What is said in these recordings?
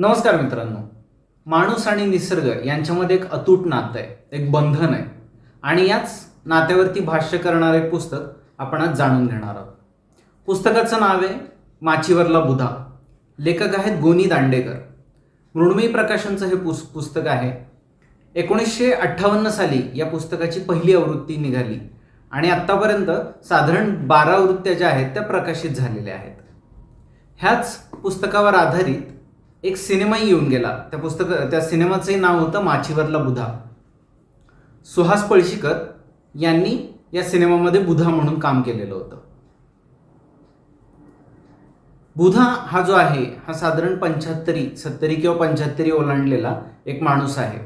नमस्कार मित्रांनो. माणूस आणि निसर्ग यांच्यामध्ये एक अतूट नातं आहे एक बंधन आहे. आणि याच नात्यावरती भाष्य करणारं एक पुस्तक आपण आज जाणून घेणार आहोत. पुस्तकाचं नाव आहे माचीवरला बुधा. लेखक आहेत गोनी दांडेकर. मृण्मयी प्रकाशनचं हे पुस पुस्तक आहे. एकोणीसशे अठ्ठावन्न साली या पुस्तकाची पहिली आवृत्ती निघाली. आणि आत्तापर्यंत साधारण बारा आवृत्त्या ज्या आहेत त्या प्रकाशित झालेल्या आहेत. ह्याच पुस्तकावर आधारित एक सिनेमाही येऊन गेला. त्या पुस्तक त्या सिनेमाचंही नाव होतं माचीवरला बुधा. सुहास पळशीकर यांनी या सिनेमामध्ये बुधा म्हणून काम केलेलं होतं. बुधा हा जो आहे हा साधारण पंच्याहत्तरी सत्तरी किंवा पंच्याहत्तरी ओलांडलेला एक माणूस आहे.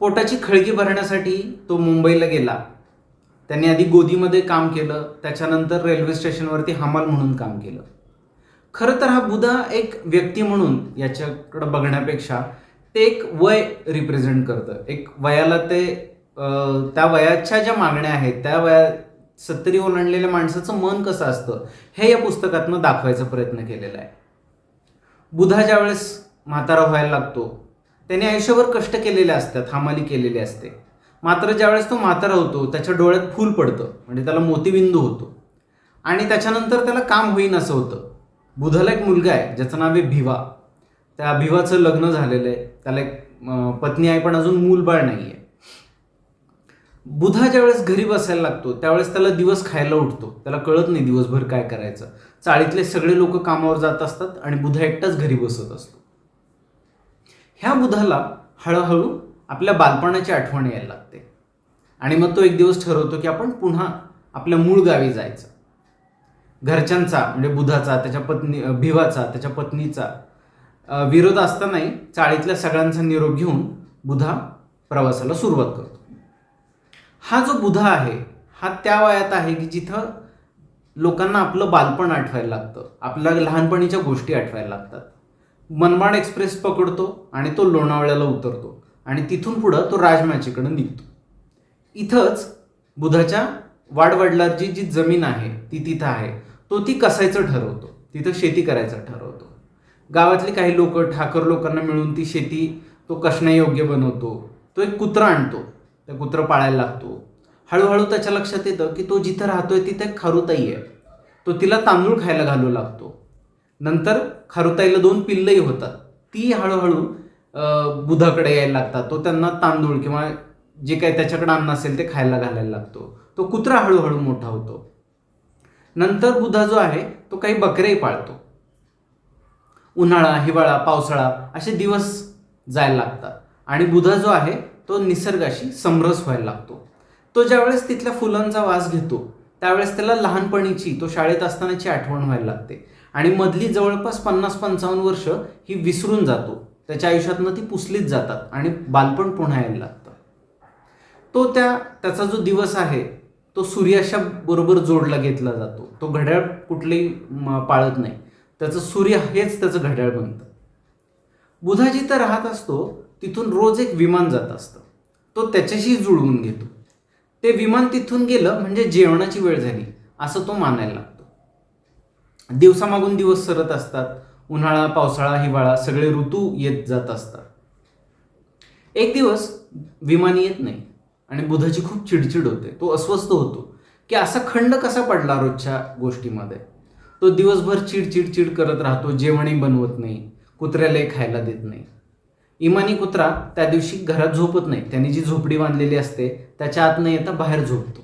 पोटाची खळगी भरण्यासाठी तो मुंबईला गेला. त्यांनी आधी गोदीमध्ये काम केलं त्याच्यानंतर रेल्वे स्टेशनवरती हमाल म्हणून काम केलं. खरं तर हा बुधा एक व्यक्ती म्हणून याच्याकडं बघण्यापेक्षा ते एक वय रिप्रेझेंट करतं. एक वयाला ते त्या वयाच्या ज्या मागण्या आहेत त्या वया सत्तरी ओलांडलेल्या माणसाचं मन कसं असतं हे या पुस्तकातनं दाखवायचा प्रयत्न केलेला आहे. बुधा ज्यावेळेस म्हातारा व्हायला लागतो त्याने आयुष्यभर कष्ट केलेले असतात हमाली केलेली असते. मात्र ज्यावेळेस तो म्हातारा होतो त्याच्या डोळ्यात फूल पडतं म्हणजे त्याला मोतीबिंदू होतो. आणि त्याच्यानंतर त्याला काम होईन असं होतं. बुधाला एक मुलगा आहे ज्याचं नाव आहे भिवा. त्या भिवाचं लग्न झालेलं आहे. त्याला एक पत्नी आहे पण अजून मूलबाळ नाही आहे. बुधा ज्यावेळेस घरी बसायला लागतो त्यावेळेस त्याला दिवस खायला उठतो. त्याला कळत नाही दिवसभर काय करायचं. चाळीतले सगळे लोक कामावर जात असतात आणि बुधा एकटाच घरी बसत असतो. ह्या बुधाला हळूहळू आपल्या बालपणाची आठवण यायला लागते. आणि मग तो एक दिवस ठरवतो की आपण पुन्हा आपल्या मूळ गावी जायचं. घरच्यांचा म्हणजे बुधाचा त्याच्या पत्नी भिवाचा त्याच्या पत्नीचा विरोध असतानाही चाळीतल्या सगळ्यांचा निरोप घेऊन बुधा प्रवासाला सुरुवात करतो. हा जो बुधा आहे हा त्या वयात आहे की जिथं लोकांना आपलं बालपण आठवायला लागतं आपल्या लहानपणीच्या गोष्टी आठवायला लागतात. मनमाड एक्सप्रेस पकडतो आणि तो लोणावळ्याला उतरतो आणि तिथून पुढं तो राजमाचीकडे निघतो. इथंच बुधाच्या वाडवडलाची जी जमीन आहे ती तिथं आहे. तो ती कसायचं ठरवतो. तिथं शेती करायचं ठरवतो. गावातली काही लोक ठाकर लोकांना मिळून ती शेती तो कसण्यायोग्य बनवतो. तो एक कुत्रा आणतो. त्या कुत्रा पाळायला लागतो. हळूहळू त्याच्या लक्षात येतं की तो जिथं राहतोय तिथे खारुताई आहे. तो तिला तांदूळ खायला घालू लागतो. नंतर खारुताईला दोन पिल्लही होतात. ती हळूहळू बुधाकडे यायला लागतात. तो त्यांना तांदूळ किंवा जे काही त्याच्याकडे अन्न असेल ते खायला घालायला लागतो. तो कुत्रा हळूहळू मोठा होतो. नंतर बुधा जो आहे तो काही बकरेही पाळतो. उन्हाळा हिवाळा पावसाळा असे दिवस जायला लागतात. आणि बुधा जो आहे तो निसर्गाशी समरस व्हायला लागतो. तो ज्यावेळेस तिथल्या फुलांचा वास घेतो त्यावेळेस त्याला लहानपणीची तो शाळेत असतानाची आठवण व्हायला लागते. आणि मधली जवळपास पन्नास पंचावन्न वर्ष ही विसरून जातो. त्याच्या आयुष्यातनं ती पुसलीच जातात आणि बालपण पुन्हा यायला लागतं. तो त्या त्याचा जो दिवस आहे तो सूर्याच्या बरोबर जोडला घेतला जातो. तो घड्याळ कुठलेही पाळत नाही. त्याचं सूर्य हेच त्याचं घड्याळ बनतं. बुधा जिथं राहत असतो तिथून रोज एक विमान जात असतं. तो त्याच्याशी जुळवून घेतो. ते विमान तिथून गेलं म्हणजे जेवणाची वेळ झाली असं तो मानायला लागतो. दिवसामागून दिवस सरत असतात. उन्हाळा पावसाळा हिवाळा सगळे ऋतू येत जात असतात. एक दिवस विमान येत नाही. आणि बुधाची खूप चिडचिड होते. तो अस्वस्थ होतो. की असा खंड कसा पडला रोजच्या गोष्टीमध्ये? तो दिवसभर चिडचिडचिड चिड करत राहतो जेवणही बनवत नाही कुत्र्यालाही खायला देत नाही. इमानी कुत्रा त्या दिवशी घरात झोपत नाही. त्यांनी जी झोपडी बांधलेली असते त्याच्या आत न येता बाहेर झोपतो.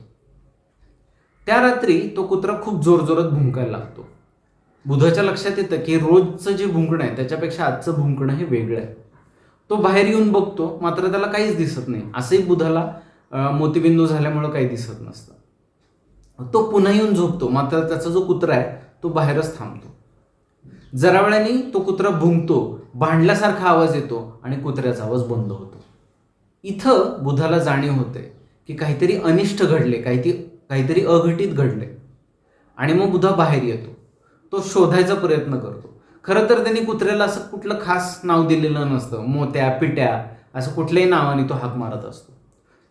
त्या रात्री तो कुत्रा खूप जोरजोरात भुंकायला लागतो. बुधाच्या लक्षात येतं की रोजचं जे भुंकणं आहे त्याच्यापेक्षा आजचं भुंकणं हे वेगळं आहे. तो बाहेर येऊन बघतो मात्र त्याला काहीच दिसत नाही. असंही बुधाला मोतीबिंदू झाल्यामुळं काही दिसत नसतं. तो पुन्हा येऊन झोपतो. मात्र त्याचा जो कुत्रा आहे तो बाहेरच थांबतो. जरा वेळाने तो कुत्रा भुंकतो भांडल्यासारखा आवाज येतो आणि कुत्र्याचा आवाज बंद होतो. इथं बुधाला जाणीव होते की काहीतरी अनिष्ट घडले काहीतरी काहीतरी अघटित घडले. आणि मग बुधा बाहेर येतो. तो शोधायचा प्रयत्न करतो. खरं तर त्यांनी कुत्र्याला असं कुठलं खास नाव दिलेलं नसतं. मोत्या पिट्या असं कुठल्याही नावाने तो हाक मारत असतो.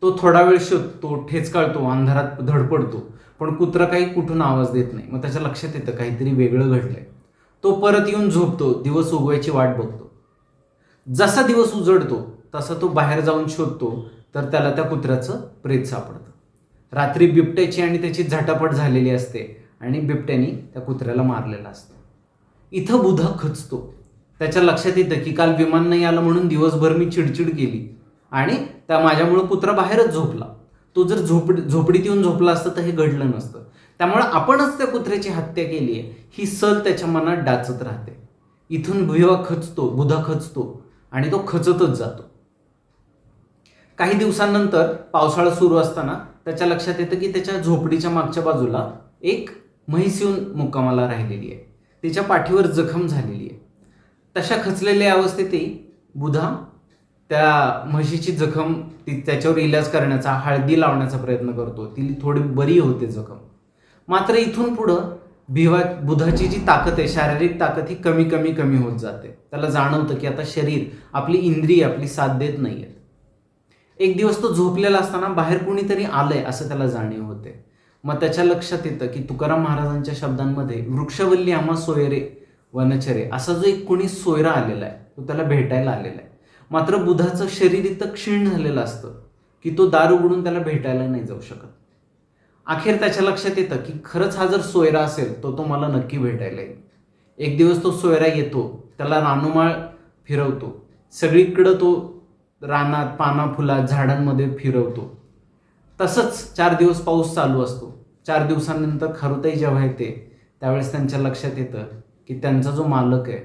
तो थोडा वेळ शोधतो ठेचकाळतो अंधारात धडपडतो पण कुत्रा काही कुठून आवाज देत नाही. मग त्याच्या लक्षात येतं काहीतरी वेगळं घडलंय. तो परत येऊन झोपतो दिवस उगवायची वाट बघतो. जसा दिवस उजडतो तसा तो बाहेर जाऊन शोधतो तर त्याला त्या कुत्र्याचं प्रेत सापडतं. रात्री बिबट्याची आणि त्याची झटापट झालेली असते आणि बिबट्याने त्या कुत्र्याला मारलेलं असतं. इथं बुधा खचतो. त्याच्या लक्षात येतं की काल विमान नाही आलं म्हणून दिवसभर मी चिडचिड केली. आणि त्या माझ्यामुळं कुत्रा बाहेरच झोपला. तो जर झोपड झोपडीत येऊन झोपला असतं तर हे घडलं नसतं. त्यामुळे आपणच त्या कुत्र्याची हत्या केली आहे. ही सल त्याच्या मनात डाचत राहते. इथून भुवा खचतो बुधा खचतो आणि तो खचतच जातो. काही दिवसांनंतर पावसाळा सुरू असताना त्याच्या लक्षात येतं की त्याच्या झोपडीच्या मागच्या बाजूला एक म्हैस येऊन मुक्कामाला राहिलेली आहे. तिच्या पाठीवर जखम झालेली आहे. तशा खचलेल्या अवस्थेतही बुधा त्या म्हशीची जखम ती त्याच्यावर इलाज करण्याचा हळदी लावण्याचा प्रयत्न करतो. ती थोडी बरी होते जखम. मात्र इथून पुढं भिवा बुधाची जी ताकद आहे शारीरिक ताकद ही कमी कमी कमी होत जाते. त्याला जाणवतं की आता शरीर आपली इंद्रिय आपली साथ देत नाही आहेत एक दिवस तो झोपलेला असताना बाहेर कुणीतरी आलंय असं त्याला जाणीव होते. मग त्याच्या लक्षात येतं की तुकाराम महाराजांच्या शब्दांमध्ये वृक्षवल्ली आम्हा सोयरे वनचरे असा जो एक कोणी सोयरा आलेला आहे तो त्याला भेटायला आलेला आहे. मात्र बुधाचं शरीर इतकं क्षीण झालेलं असतं की तो दार उघडून त्याला भेटायला नाही जाऊ शकत. अखेर त्याच्या लक्षात येतं की खरंच हा जर सोयरा असेल तो तो मला नक्की भेटायला येईल. एक दिवस तो सोयरा येतो त्याला रानुमाळ फिरवतो. सगळीकडं तो रानात पाना फुलात झाडांमध्ये फिरवतो. तसंच चार दिवस पाऊस चालू असतो. चार दिवसांनंतर खरुताई जेव्हा येते त्यावेळेस त्यांच्या लक्षात येतं की त्यांचा जो मालक आहे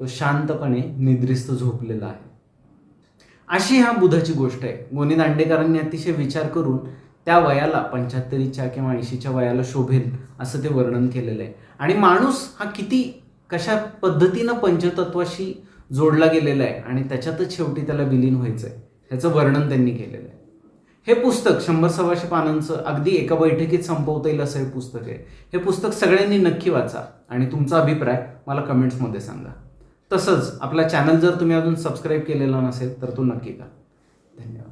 तो शांतपणे निद्रिस्त झोपलेला आहे. अशी ह्या बुधाची गोष्ट आहे. गोनी दांडेकरांनी अतिशय विचार करून त्या वयाला पंच्याहत्तरीच्या किंवा ऐंशीच्या वयाला शोभेल असं ते वर्णन केलेलं आहे. आणि माणूस हा किती कशा पद्धतीनं पंचतत्वाशी जोडला गेलेला आहे आणि त्याच्यातच शेवटी त्याला विलीन व्हायचं आहे ह्याचं वर्णन त्यांनी केलेलं आहे. हे पुस्तक शंभर सव्वाशे पानांचं अगदी एका बैठकीत संपवता येईल असं हे पुस्तक आहे. हे पुस्तक सगळ्यांनी नक्की वाचा आणि तुमचा अभिप्राय मला कमेंट्समध्ये सांगा. तसंच आपला चॅनल जर तुम्ही अजून सबस्क्राईब केलेला नसेल तर तो नक्की करा. धन्यवाद.